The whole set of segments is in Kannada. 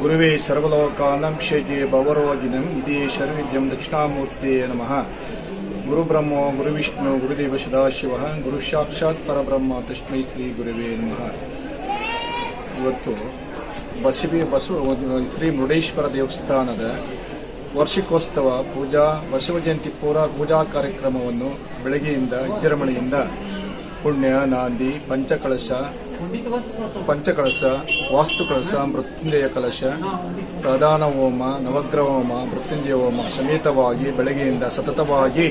ಗುರುವೇ ಸರ್ವಲೋಕಾನಂ ಶೇಜೆ ಭವರೋಗಿನಂ ಇದೇ ಶರ್ವಿದ್ಯಂ ದಕ್ಷಿಣಾಮೂರ್ತಿಯ ನಮಃ. ಗುರುಬ್ರಹ್ಮ, ಗುರುವಿಷ್ಣು, ಗುರುದೇವ ಸದಾಶಿವ, ಗುರು ಸಾಕ್ಷಾತ್ ಪರಬ್ರಹ್ಮ ತಸ್ಮೈ ಶ್ರೀ ಗುರುವೇ ನಮಃ. ಇವತ್ತು ಬಸವಿ ಬಸವ, ಶ್ರೀ ಮುರುಡೇಶ್ವರ ದೇವಸ್ಥಾನದ ವಾರ್ಷಿಕೋತ್ಸವ ಪೂಜಾ, ಬಸವ ಜಯಂತಿ ಪೂರ ಪೂಜಾ ಕಾರ್ಯಕ್ರಮವನ್ನು ಬೆಳಗ್ಗೆಯಿಂದ ವಿಜೃಂಭಣೆಯಿಂದ ಪುಣ್ಯ, ನಾಂದಿ ಪಂಚಕಳಶ ಪಂಚಕಳಶ ವಾಸ್ತುಕಳಶ ಮೃತ್ಯುಂಜಯ ಕಲಶ, ಪ್ರಧಾನ ಹೋಮ, ನವಗ್ರಹ ಹೋಮ, ಮೃತ್ಯುಂಜಯ ಹೋಮ ಸಮೇತವಾಗಿ ಬೆಳಗ್ಗೆಯಿಂದ ಸತತವಾಗಿ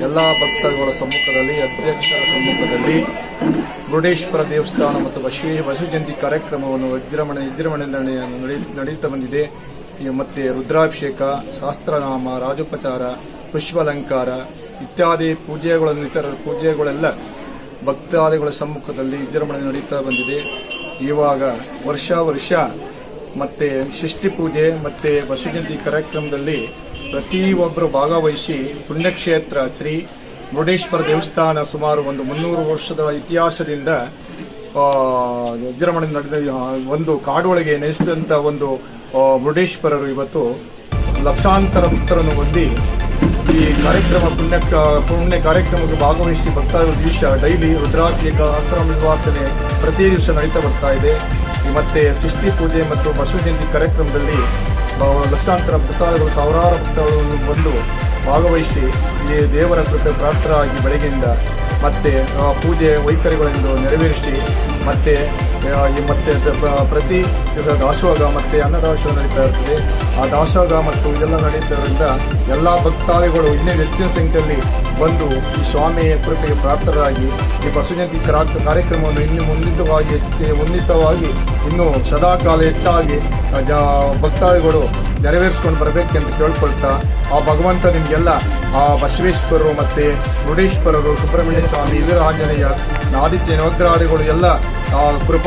ಎಲ್ಲ ಭಕ್ತರುಗಳ ಸಮ್ಮುಖದಲ್ಲಿ, ಅಧ್ಯಕ್ಷರ ಸಮ್ಮುಖದಲ್ಲಿ ಮುರುಡೇಶ್ವರ ದೇವಸ್ಥಾನ ಮತ್ತು ಬಸವಿ ಬಸವ ಜಯಂತಿ ಕಾರ್ಯಕ್ರಮವನ್ನು ವಿಜೃಂಭಣೆ ವಿಜೃಂಭಣೆ ನಡೆ- ನಡೆಯುತ್ತಾ ಬಂದಿದೆ. ಮತ್ತೆ ರುದ್ರಾಭಿಷೇಕ, ಶಾಸ್ತ್ರನಾಮ, ರಾಜೋಪಚಾರ, ಪುಷ್ಪಾಲಂಕಾರ ಇತ್ಯಾದಿ ಪೂಜೆಗಳನ್ನು ಇತರ ಪೂಜೆಗಳೆಲ್ಲ ಭಕ್ತಾದಿಗಳ ಸಮ್ಮುಖದಲ್ಲಿ ವಿಜೃಂಭಣೆ ನಡೀತಾ ಬಂದಿದೆ. ಇವಾಗ ವರ್ಷ ವರ್ಷ ಮತ್ತೆ ಷಷ್ಠಿ ಪೂಜೆ ಮತ್ತೆ ಬಸವಜಯಂತಿ ಕಾರ್ಯಕ್ರಮದಲ್ಲಿ ಪ್ರತಿಯೊಬ್ಬರು ಭಾಗವಹಿಸಿ ಪುಣ್ಯಕ್ಷೇತ್ರ ಶ್ರೀ ಮುರುಡೇಶ್ವರ ದೇವಸ್ಥಾನ ಸುಮಾರು ಒಂದು ಮುನ್ನೂರು ವರ್ಷದ ಇತಿಹಾಸದಿಂದ ವಿಜೃಂಭಣೆ ನಡೆದ ಒಂದು ಕಾಡೊಳಗೆ ನೆಲೆಸಿದಂತ ಒಂದು ಮುರುಡೇಶ್ವರರು ಇವತ್ತು ಲಕ್ಷಾಂತರ ಭಕ್ತರನ್ನು ಹೊಂದಿ ಈ ಕಾರ್ಯಕ್ರಮ ಪುಣ್ಯ ಪುಣ್ಯ ಕಾರ್ಯಕ್ರಮಕ್ಕೆ ಭಾಗವಹಿಸಿ ಭಕ್ತಾದಿಗಳ ದಿವಸ ಡೈಲಿ ರುದ್ರಾಭಿಷೇಕ, ಅಸ್ತ್ರ ನಿರ್ವಾಹನೆ ಪ್ರತಿ ದಿವಸ ನಡೀತಾ ಬರ್ತಾ ಇದೆ. ಮತ್ತು ಸೃಷ್ಟಿ ಪೂಜೆ ಮತ್ತು ಬಸವ ಜಯಂತಿ ಕಾರ್ಯಕ್ರಮದಲ್ಲಿ ಲಕ್ಷಾಂತರ ಭಕ್ತಾದಿಗಳು, ಸಾವಿರಾರು ಭಕ್ತಾದಿಗಳು ಬಂದು ಭಾಗವಹಿಸಿ ಈ ದೇವರ ಕೃಪೆ ಪ್ರಾಪ್ತರಾಗಿ ಬೆಳಗ್ಗೆಯಿಂದ ಮತ್ತೆ ಪೂಜೆ ವೈಖರಿಗಳೆಂದು ನೆರವೇರಿಸಿ, ಮತ್ತೆ ಮತ್ತೆ ಪ್ರತಿ ದಾಸೋಗ ಮತ್ತು ಅನ್ನದಾಸೋಹ ನಡೀತಾ ಇರ್ತದೆ. ಆ ದಾಸೋಹ ಮತ್ತು ಇದೆಲ್ಲ ನಡೀತಿರೋದ್ರಿಂದ ಎಲ್ಲ ಭಕ್ತಾದಿಗಳು ಇನ್ನೇ ಹೆಚ್ಚಿನ ಸಂಖ್ಯೆಯಲ್ಲಿ ಬಂದು ಈ ಸ್ವಾಮಿಯ ಕೃಪೆಗೆ ಪ್ರಾಪ್ತರಾಗಿ, ಈ ಬಸವಜಯಂತಿ ಕ್ರಾ- ಕಾರ್ಯಕ್ರಮವನ್ನು ಇನ್ನೂ ಮುಂದಿತವಾಗಿ ಉನ್ನತವಾಗಿ ಇನ್ನೂ ಸದಾಕಾಲ ಹೆಚ್ಚಾಗಿ ಭಕ್ತಾದಿಗಳು ನೆರವೇರಿಸ್ಕೊಂಡು ಬರಬೇಕೆಂದು ಕೇಳ್ಕೊಳ್ತಾ, ಆ ಭಗವಂತ ನಿಮಗೆಲ್ಲ ಆ ಬಸವೇಶ್ವರರು ಮತ್ತೆ ಮುರುಡೇಶ್ವರರು ಸುಬ್ರಹ್ಮಣ್ಯ ಸ್ವಾಮಿ ವೀರಾಂಜನೇಯ ಆದಿತ್ಯ ನವಗ್ರಹಾದಿಗಳು ಎಲ್ಲ ಕೃಪ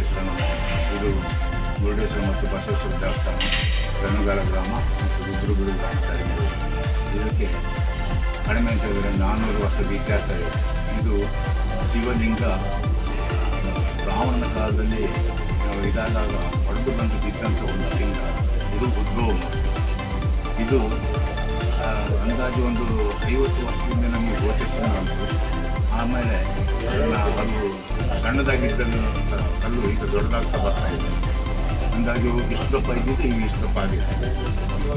ಮುರುಡೇಶ್ವರನ ಇದು ಮುರುಡೇಶ್ವರ ಮತ್ತು ಬಸವೇಶ್ವರ ದೇವಸ್ಥಾನ ರಣಗಾಲ ಗ್ರಾಮ ಮತ್ತು ರುದ್ರಗುರು ಗ್ರಾಮ ಇದಕ್ಕೆ ಕಡಿಮೆ ಅಂತಂದರೆ ನಾನ್ನೂರು ವರ್ಷದ ಇತಿಹಾಸ ಇದೆ. ಇದು ಶಿವಲಿಂಗ, ರಾವಣನ ಕಾಲದಲ್ಲಿ ಇದಾದಾಗ ಹೊಡೆದು ಬಂದು ಬಿದ್ದಂಥ ಒಂದು ಲಿಂಗ, ಇದು ಉದ್ಭವ. ಇದು ಅಂದಾಜು ಒಂದು ಐವತ್ತು ವರ್ಷದಿಂದ ನಮಗೆ ಗೋಚರಿಸಿದ ಉಂಟು ಆಮೇಲೆ ಅದನ್ನು ಅದು ಸಣ್ಣದಾಗಿದ್ದನ್ನು ಕಲ್ಲು ಈಗ ದೊಡ್ಡದಾಗ್ತಾ ಬರ್ತಾ ಇದೆ. ಅಂದಾಜು ಇಷ್ಟು ದಪ್ಪ ಇದ್ದಿದ್ದು ಈಗ ಇಷ್ಟು ದಪ್ಪ ಆಗಿದೆ.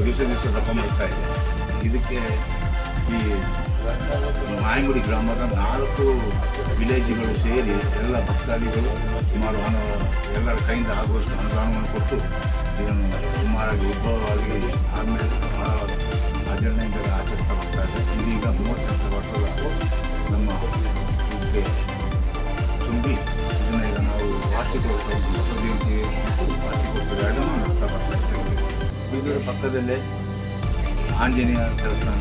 ದಿವಸ ದಿವಸ ದಪ್ಪ ಮಾಡ್ತಾ ಇದೆ. ಇದಕ್ಕೆ ಈ ಮಾಯಂಗುಡಿ ಗ್ರಾಮದ ನಾಲ್ಕು ವಿಲೇಜ್ಗಳು ಸೇರಿ ಎಲ್ಲ ಭಕ್ತಾದಿಗಳು ಸುಮಾರು ಅನು ಎಲ್ಲರ ಕೈಯಿಂದ ಆಗುವಷ್ಟು ಅನುದಾನವನ್ನು ಕೊಟ್ಟು ಇದನ್ನು ಸುಮಾರಾಗಿ ಉದ್ಭವವಾಗಿ ಆದಮೇಲೆ ಬಹಳ ಆಚರಣೆಯಿಂದ ಆಚರಿಸ್ತಾ ಬರ್ತಾ ಇದೆ. ಇದೀಗ ಮೂವತ್ತೆಂಟು ವರ್ಷದ ನಮ್ಮ ಇದಕ್ಕೆ ತುಂಬಿ ಇದನ್ನೆಲ್ಲ ನಾವು ವಾರ್ಷಿಕೋತ್ಸವ ಜಯಂತಿ ಮತ್ತು ವಾರ್ಷಿಕೋತ್ಸವ ಎರಡನ್ನೂ ನಡೆಸ್ತಾ ಬರ್ತಾ ಪಕ್ಕದಲ್ಲೇ ಆಂಜನೇಯ ದೇವಸ್ಥಾನ,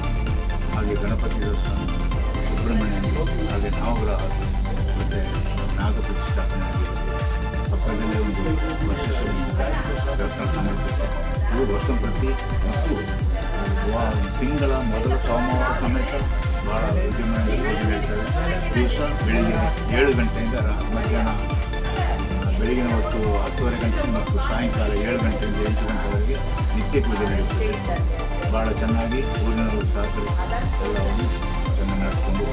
ಹಾಗೆ ಗಣಪತಿ ದೇವಸ್ಥಾನ ಸುಬ್ರಹ್ಮಣ್ಯ ಹಾಗೆ ನಾವುಗಳ ಮತ್ತು ನಾಗ ಪ್ರತಿಷ್ಠಾಪನೆ ಪಕ್ಕದಲ್ಲೇ ಒಂದು ವರ್ಷ ದೇವಸ್ಥಾನ ಇದು ವರ್ಷಂಪ್ರತಿ ವರ್ಷ ಮತ್ತು ತಿಂಗಳ ಮೊದಲ ಸೋಮವಾರ ಸಮೇತ ಭಾಳ ಪೂಜೆ ನಡೀತದೆ ದಿವಸ ಬೆಳಿಗ್ಗೆ ಏಳು ಗಂಟೆಯಿಂದ ಮಧ್ಯಾಹ್ನ ಬೆಳಗಿನ ಹೊತ್ತು ಹತ್ತುವರೆ ಗಂಟೆ ಮತ್ತು ಸಾಯಂಕಾಲ ಏಳು ಗಂಟೆಯಿಂದ ಎಂಟು ಗಂಟೆವರೆಗೆ ನಿತ್ಯ ಪೂಜೆ ನಡೆಯುತ್ತದೆ ಭಾಳ ಚೆನ್ನಾಗಿ ಊರಿನವರು ಸಹಕರಿಸಿ ಎಲ್ಲವನ್ನು ಚೆನ್ನಾಗಿ ನಡೆಸ್ಕೊಂಡು